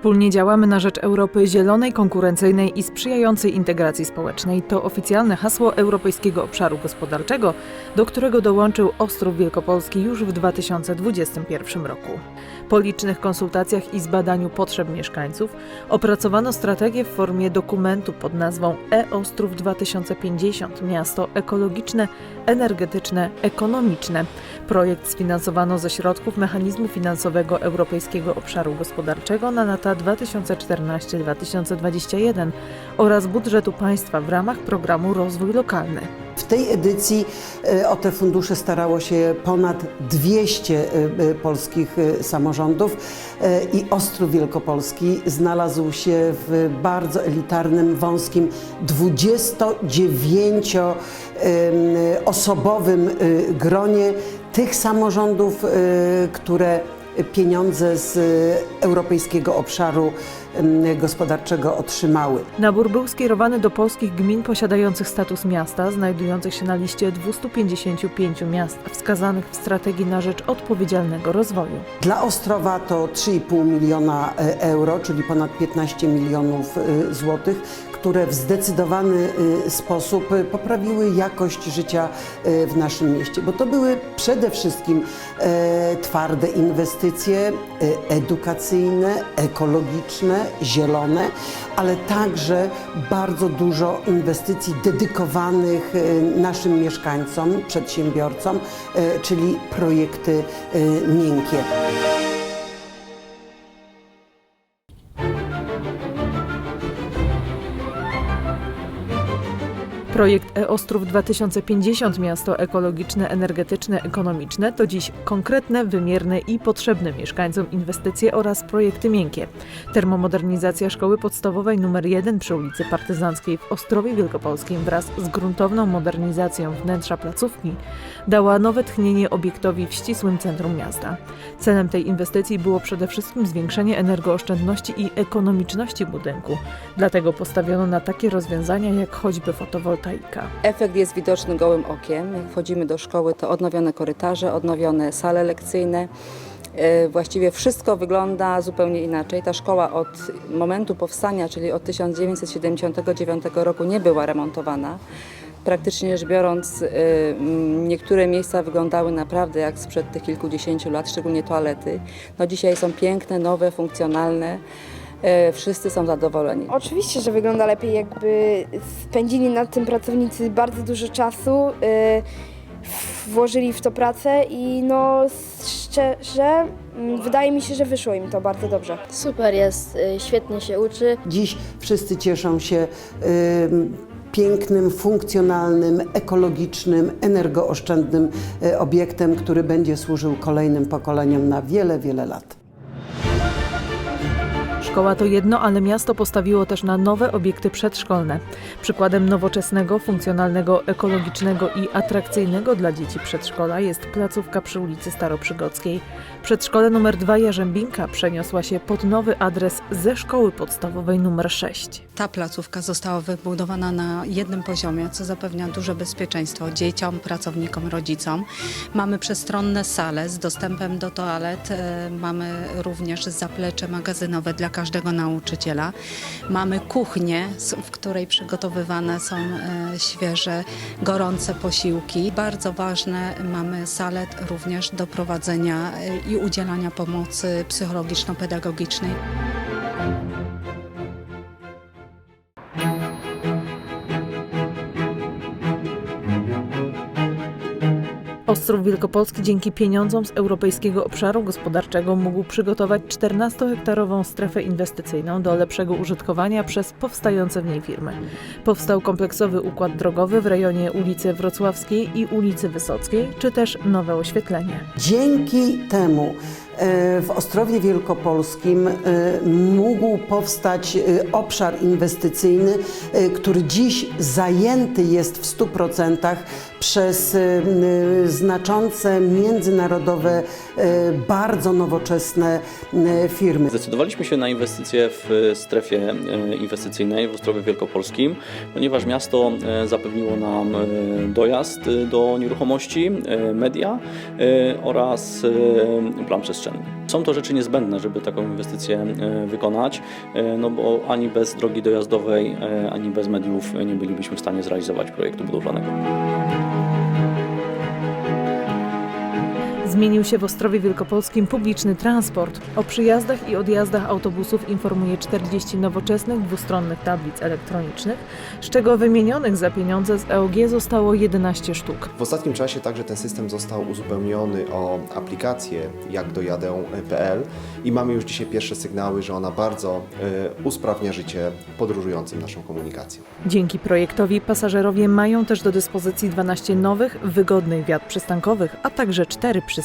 Wspólnie działamy na rzecz Europy zielonej, konkurencyjnej i sprzyjającej integracji społecznej. To oficjalne hasło Europejskiego Obszaru Gospodarczego, do którego dołączył Ostrów Wielkopolski już w 2021 roku. Po licznych konsultacjach i zbadaniu potrzeb mieszkańców opracowano strategię w formie dokumentu pod nazwą E-Ostrów 2050 Miasto ekologiczne, energetyczne, ekonomiczne. Projekt sfinansowano ze środków mechanizmu finansowego Europejskiego Obszaru Gospodarczego na lata 2014-2021 oraz budżetu państwa w ramach programu Rozwój Lokalny. W tej edycji e, o te fundusze starało się ponad 200 e, e, polskich samorządów i Ostrów Wielkopolski znalazł się w bardzo elitarnym, wąskim 29-osobowym e, gronie tych samorządów, które pieniądze z Europejskiego Obszaru Gospodarczego otrzymały. Nabór był skierowany do polskich gmin posiadających status miasta, znajdujących się na liście 255 miast wskazanych w strategii na rzecz odpowiedzialnego rozwoju. Dla Ostrowa to 3,5 miliona e, euro, czyli ponad 15 milionów e, złotych, które w zdecydowany e, sposób poprawiły jakość życia w naszym mieście, bo to były przede wszystkim twarde inwestycje edukacyjne, ekologiczne, zielone, ale także bardzo dużo inwestycji dedykowanych e, naszym mieszkańcom, przedsiębiorcom, e, czyli projekty e, miękkie. Projekt E-Ostrów 2050 Miasto ekologiczne, energetyczne, ekonomiczne to dziś konkretne, wymierne i potrzebne mieszkańcom inwestycje oraz projekty miękkie. Termomodernizacja szkoły podstawowej nr 1 przy ulicy Partyzanckiej w Ostrowie Wielkopolskim wraz z gruntowną modernizacją wnętrza placówki dała nowe tchnienie obiektowi w ścisłym centrum miasta. Celem tej inwestycji było przede wszystkim zwiększenie energooszczędności i ekonomiczności budynku. Dlatego postawiono na takie rozwiązania jak choćby fotowoltaika. Efekt jest widoczny gołym okiem. Jak wchodzimy do szkoły, to odnowione korytarze, odnowione sale lekcyjne. E, Właściwie wszystko wygląda zupełnie inaczej. Ta szkoła od momentu powstania, czyli od 1979 roku, nie była remontowana. Praktycznie rzecz biorąc, e, niektóre miejsca wyglądały naprawdę jak sprzed tych kilkudziesięciu lat, szczególnie toalety. No dzisiaj są piękne, nowe, funkcjonalne. E, Wszyscy są zadowoleni. Oczywiście, że wygląda lepiej, jakby spędzili nad tym pracownicy bardzo dużo czasu, y, włożyli w to pracę i no szczerze mm, wydaje mi się, że wyszło im to bardzo dobrze. Super jest, y, świetnie się uczy. Dziś wszyscy cieszą się ym, pięknym, funkcjonalnym, ekologicznym, energooszczędnym obiektem, który będzie służył kolejnym pokoleniom na wiele, wiele lat. Szkoła to jedno, ale miasto postawiło też na nowe obiekty przedszkolne. Przykładem nowoczesnego, funkcjonalnego, ekologicznego i atrakcyjnego dla dzieci przedszkola jest placówka przy ulicy Staroprzygodzkiej. Przedszkole nr 2 Jarzębinka przeniosła się pod nowy adres ze szkoły podstawowej nr 6. Ta placówka została wybudowana na jednym poziomie, co zapewnia duże bezpieczeństwo dzieciom, pracownikom, rodzicom. Mamy przestronne sale z dostępem do toalet, e, mamy również zaplecze magazynowe dla każdego nauczyciela. Mamy kuchnię, w której przygotowywane są e, świeże, gorące posiłki. Bardzo ważne, mamy salę również do prowadzenia e, i udzielania pomocy psychologiczno-pedagogicznej. Ostrów Wielkopolski dzięki pieniądzom z Europejskiego Obszaru Gospodarczego mógł przygotować 14-hektarową strefę inwestycyjną do lepszego użytkowania przez powstające w niej firmy. Powstał kompleksowy układ drogowy w rejonie ulicy Wrocławskiej i ulicy Wysockiej, czy też nowe oświetlenie. Dzięki temu w Ostrowie Wielkopolskim e, mógł powstać e, obszar inwestycyjny, e, który dziś zajęty jest w 100% przez znaczące międzynarodowe, bardzo nowoczesne firmy. Zdecydowaliśmy się na inwestycje w strefie inwestycyjnej w Ostrowie Wielkopolskim, ponieważ miasto zapewniło nam dojazd do nieruchomości, media oraz plan przestrzeni. Są to rzeczy niezbędne, żeby taką inwestycję e, wykonać, e, no bo ani bez drogi dojazdowej, e, ani bez mediów nie bylibyśmy w stanie zrealizować projektu budowlanego. Zmienił się w Ostrowie Wielkopolskim publiczny transport. O przyjazdach i odjazdach autobusów informuje 40 nowoczesnych dwustronnych tablic elektronicznych, z czego wymienionych za pieniądze z EOG zostało 11 sztuk. W ostatnim czasie także ten system został uzupełniony o aplikację jak dojadę.pl i mamy już dzisiaj pierwsze sygnały, że ona bardzo e, usprawnia życie podróżującym naszą komunikacją. Dzięki projektowi pasażerowie mają też do dyspozycji 12 nowych, wygodnych wiat przystankowych, a także 4 przystanki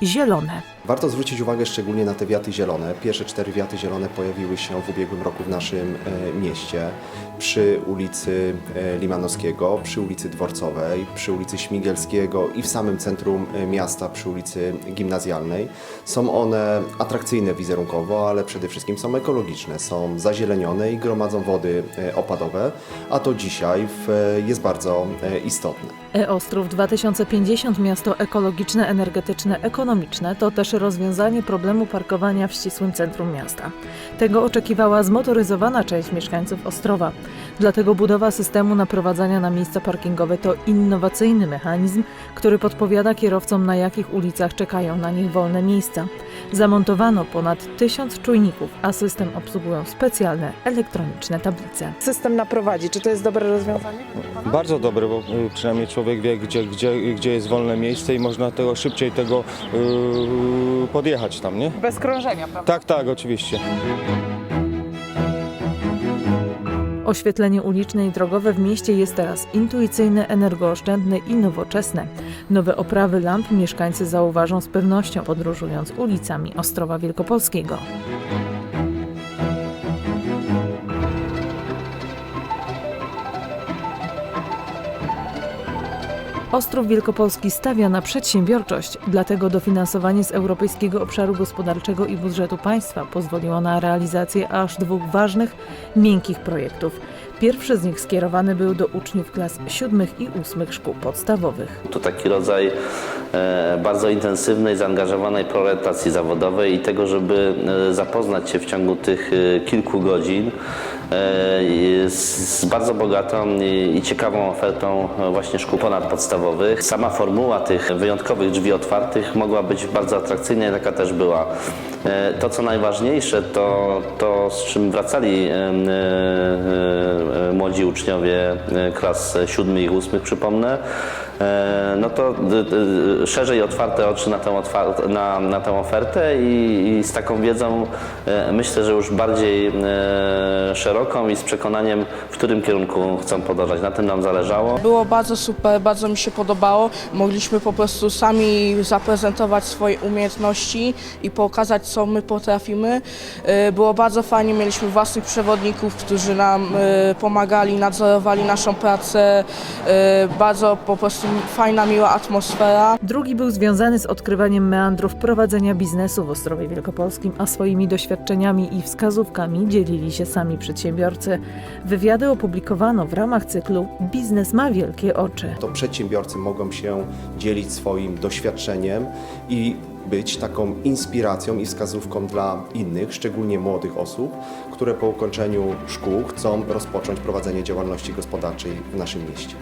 zielone. Warto zwrócić uwagę szczególnie na te wiaty zielone. Pierwsze cztery wiaty zielone pojawiły się w ubiegłym roku w naszym e, mieście przy ulicy e, Limanowskiego, przy ulicy Dworcowej, przy ulicy Śmigielskiego i w samym centrum e, miasta przy ulicy Gimnazjalnej. Są one atrakcyjne wizerunkowo, ale przede wszystkim są ekologiczne, są zazielenione i gromadzą wody e, opadowe, a to dzisiaj e, jest bardzo e, istotne. E-Ostrów 2050 miasto ekologiczne, energetyczne, ekonomiczne to też rozwiązanie problemu parkowania w ścisłym centrum miasta. Tego oczekiwała zmotoryzowana część mieszkańców Ostrowa. Dlatego budowa systemu naprowadzania na miejsca parkingowe to innowacyjny mechanizm, który podpowiada kierowcom na jakich ulicach czekają na nich wolne miejsca. Zamontowano ponad tysiąc czujników, a system obsługują specjalne elektroniczne tablice. system naprowadzi. Czy to jest dobre rozwiązanie? Bardzo dobry, bo y, przynajmniej człowiek wie, gdzie, gdzie, gdzie jest wolne miejsce i można tego szybciej tego yy, podjechać tam, nie? Bez krążenia, prawda? Tak, tak, oczywiście. Oświetlenie uliczne i drogowe w mieście jest teraz intuicyjne, energooszczędne i nowoczesne. Nowe oprawy lamp mieszkańcy zauważą z pewnością podróżując ulicami Ostrowa Wielkopolskiego. Ostrów Wielkopolski stawia na przedsiębiorczość, dlatego dofinansowanie z Europejskiego Obszaru Gospodarczego i Budżetu Państwa pozwoliło na realizację aż dwóch ważnych, miękkich projektów. Pierwszy z nich skierowany był do uczniów klas siódmych i ósmych szkół podstawowych. To taki rodzaj e, bardzo intensywnej, zaangażowanej preorientacji zawodowej i tego, żeby e, zapoznać się w ciągu tych e, kilku godzin z, z bardzo bogatą i, ciekawą ofertą e, właśnie szkół ponadpodstawowych. Sama formuła tych wyjątkowych drzwi otwartych mogła być bardzo atrakcyjna i taka też była. E, To, co najważniejsze, to, to z czym wracali e, e, e, młodzi uczniowie e, klas siódmych i ósmych, przypomnę, e, no to szerzej otwarte oczy na tę, na, na tę ofertę i, i z taką wiedzą e, myślę, że już bardziej e, szeroką i z przekonaniem, w którym kierunku chcą podążać. Na tym nam zależało. Było bardzo super, bardzo mi się podobało. Mogliśmy po prostu sami zaprezentować swoje umiejętności i pokazać, co my potrafimy. E, Było bardzo fajnie, mieliśmy własnych przewodników, którzy nam e, pomagali, nadzorowali naszą pracę. E, Bardzo po prostu fajna, miła atmosfera. Drugi był związany z odkrywaniem meandrów prowadzenia biznesu w Ostrowie Wielkopolskim, a swoimi doświadczeniami i wskazówkami dzielili się sami przedsiębiorcy. Wywiady opublikowano w ramach cyklu Biznes ma wielkie oczy. To przedsiębiorcy mogą się dzielić swoim doświadczeniem i być taką inspiracją i wskazówką dla innych, szczególnie młodych osób, które po ukończeniu szkół chcą rozpocząć prowadzenie działalności gospodarczej w naszym mieście.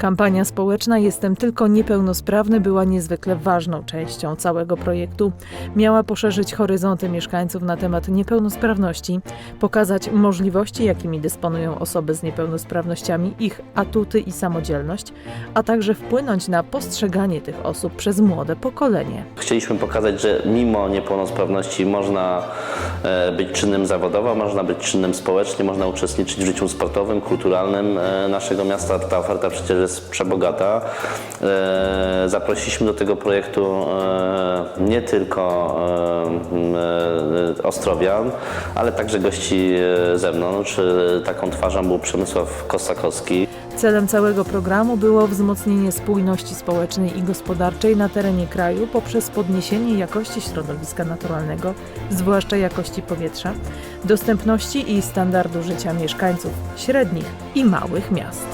Kampania społeczna Jestem tylko niepełnosprawny była niezwykle ważną częścią całego projektu. Miała poszerzyć horyzonty mieszkańców na temat niepełnosprawności, pokazać możliwości, jakimi dysponują osoby z niepełnosprawnościami, ich atuty i samodzielność, a także wpłynąć na postrzeganie tych osób przez młode pokolenie. Chcieliśmy pokazać, że mimo niepełnosprawności można e, być czynnym zawodowo, można być czynnym społecznie, można uczestniczyć w życiu sportowym, kulturalnym e, naszego miasta. Ta oferta przecież jest przebogata. E, Zaprosiliśmy do tego projektu e, nie tylko e, Ostrowian, ale także gości e, zewnątrz. Taką twarzą był Przemysław Kosakowski. Celem całego programu było wzmocnienie spójności społecznej i gospodarczej na terenie kraju poprzez podniesienie jakości środowiska naturalnego, zwłaszcza jakości powietrza, dostępności i standardu życia mieszkańców średnich i małych miast.